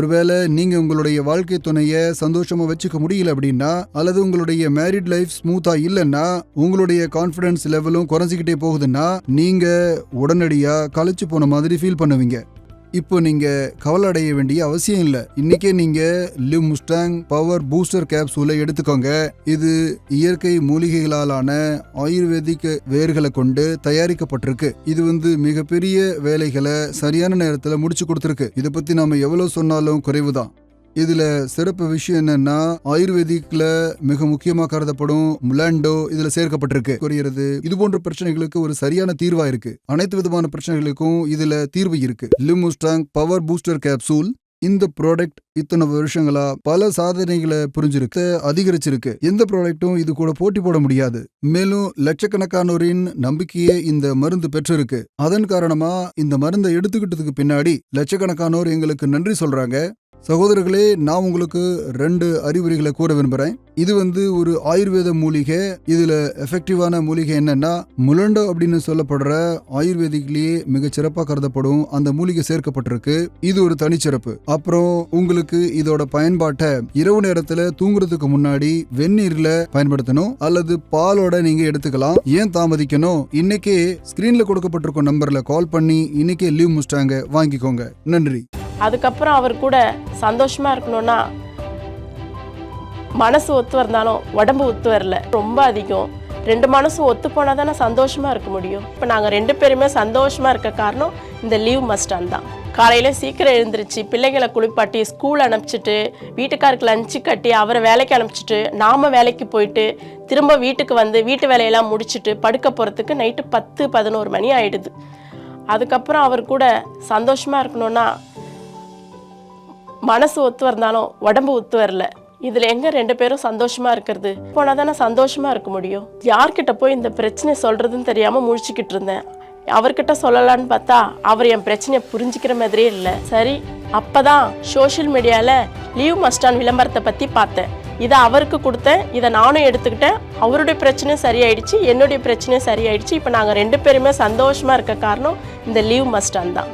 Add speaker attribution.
Speaker 1: ஒருவேளை நீங்க உங்களுடைய வாழ்க்கை துணையை சந்தோஷமா வச்சுக்க முடியல அப்படின்னா அல்லது உங்களுடைய மேரிட் லைஃப் ஸ்மூத்தா இல்லைன்னா உங்களுடைய கான்ஃபிடன்ஸ் லெவலும் குறைஞ்சிக்கிட்டே போகுதுன்னா நீங்க உடனடியா களைச்சு போன மாதிரி ஃபீல் பண்ணுவீங்க. இப்போ நீங்கள் கவலை அடைய வேண்டிய அவசியம் இல்லை. இன்னைக்கே நீங்கள் லிவ் முஸ்டாங் பவர் பூஸ்டர் கேப்சூலை எடுத்துக்கோங்க. இது இயற்கை மூலிகைகளாலான ஆயுர்வேதிக் வேர்களை கொண்டு தயாரிக்கப்பட்டிருக்கு. இது வந்து மிகப்பெரிய வேலைகளை சரியான நேரத்தில் முடிச்சு கொடுத்துருக்கு. இதை பற்றி நாம் எவ்வளோ சொன்னாலும் குறைவுதான். இதுல சிறப்பு விஷயம் என்னன்னா ஆயுர்வேதிக்ல மிக முக்கியமா கருதப்படும் முலாண்டோ இதுல சேர்க்கப்பட்டிருக்கு. குறையிறது இது போன்ற பிரச்சனைகளுக்கு ஒரு சரியான தீர்வா இருக்கு. அனைத்து விதமான பிரச்சனைகளுக்கும் இதுல தீர்வு இருக்கு. Liv Mustang power booster capsule இந்த ப்ராடக்ட் இத்தனை வருஷங்களா பல சாதனைகளை புரிஞ்சிருக்கு அதிகரிச்சிருக்கு. எந்த ப்ராடக்ட்டும் இது கூட போட்டி போட முடியாது. மேலும் லட்சக்கணக்கானோரின் நம்பிக்கையே இந்த மருந்து பெற்றிருக்கு. அதன் காரணமா இந்த மருந்தை எடுத்துக்கிட்டதுக்கு பின்னாடி லட்சக்கணக்கானோர் எங்களுக்கு நன்றி சொல்றாங்க. சகோதரர்களே நான் உங்களுக்கு ரெண்டு அறிகுறிகளை கூற விரும்புகிறேன் இது வந்து ஒரு ஆயுர்வேத மூலிகை. இதுல எஃபெக்டிவான மூலிகை என்னன்னா முலண்டோ அப்படின்னு சொல்லப்படுற ஆயுர்வேதிக்லேயே மிக சிறப்பாக கருதப்படும் அந்த மூலிகை சேர்க்கப்பட்டிருக்கு. இது ஒரு தனிச்சிறப்பு. அப்புறம் உங்களுக்கு இதோட பயன்பாட்டை இரவு நேரத்துல தூங்குறதுக்கு முன்னாடி வெந்நீர்ல பயன்படுத்தணும். அல்லது பாலோட நீங்க எடுத்துக்கலாம். ஏன் தாமதிக்கணும்? இன்னைக்கே ஸ்கிரீன்ல கொடுக்கப்பட்டிருக்கும் நம்பர்ல கால் பண்ணி இன்னைக்கே லீவ் முடிச்சிட்டாங்க வாங்கிக்கோங்க. நன்றி.
Speaker 2: அதுக்கப்புறம் அவர் கூட சந்தோஷமாக இருக்கணும்னா மனசு ஒத்து வந்தாலும் உடம்பு ஒத்து வரல. ரொம்ப அதிகம். ரெண்டு மனசும் ஒத்து போனால் தானே சந்தோஷமாக இருக்க முடியும். இப்போ நாங்கள் ரெண்டு பேருமே சந்தோஷமாக இருக்க காரணம் இந்த லீவ் மஸ்டான் தான். காலையில் சீக்கிரம் எழுந்திருச்சு பிள்ளைகளை குளிப்பாட்டி ஸ்கூல் அனுப்பிச்சிட்டு வீட்டுக்காருக்கு லஞ்சு கட்டி அவரை வேலைக்கு அனுப்பிச்சிட்டு நாம வேலைக்கு போயிட்டு திரும்ப வீட்டுக்கு வந்து வீட்டு வேலையெல்லாம் முடிச்சுட்டு படுக்க போகிறதுக்கு நைட்டு பத்து பதினோரு மணி ஆகிடுது அதுக்கப்புறம் அவர் கூட சந்தோஷமாக இருக்கணும்னா மனசு ஒத்து வந்தாலும் உடம்பு ஒத்து வரல. இதுல எங்க ரெண்டு பேரும் சந்தோஷமா இருக்கிறது? போனா தானே சந்தோஷமா இருக்க முடியும்? யார்கிட்ட போய் இந்த பிரச்சனை சொல்றதுன்னு தெரியாம முழிச்சுக்கிட்டு இருந்தேன். அவர்கிட்ட சொல்லலான்னு பார்த்தா அவர் என் பிரச்சனையை புரிஞ்சுக்கிற மாதிரியே இல்லை. சரி அப்பதான் சோஷியல் மீடியால லீவ் மஸ்டான் விளம்பரத்தை பத்தி பார்த்தேன். இதை அவருக்கு கொடுத்தேன். இதை நானும் எடுத்துக்கிட்டேன். அவருடைய பிரச்சனையும் சரியாயிடுச்சு என்னுடைய பிரச்சனையும் சரியாயிடுச்சு. இப்போ நாங்கள் ரெண்டு பேருமே சந்தோஷமா இருக்க காரணம் இந்த லீவ் மஸ்டான் தான்.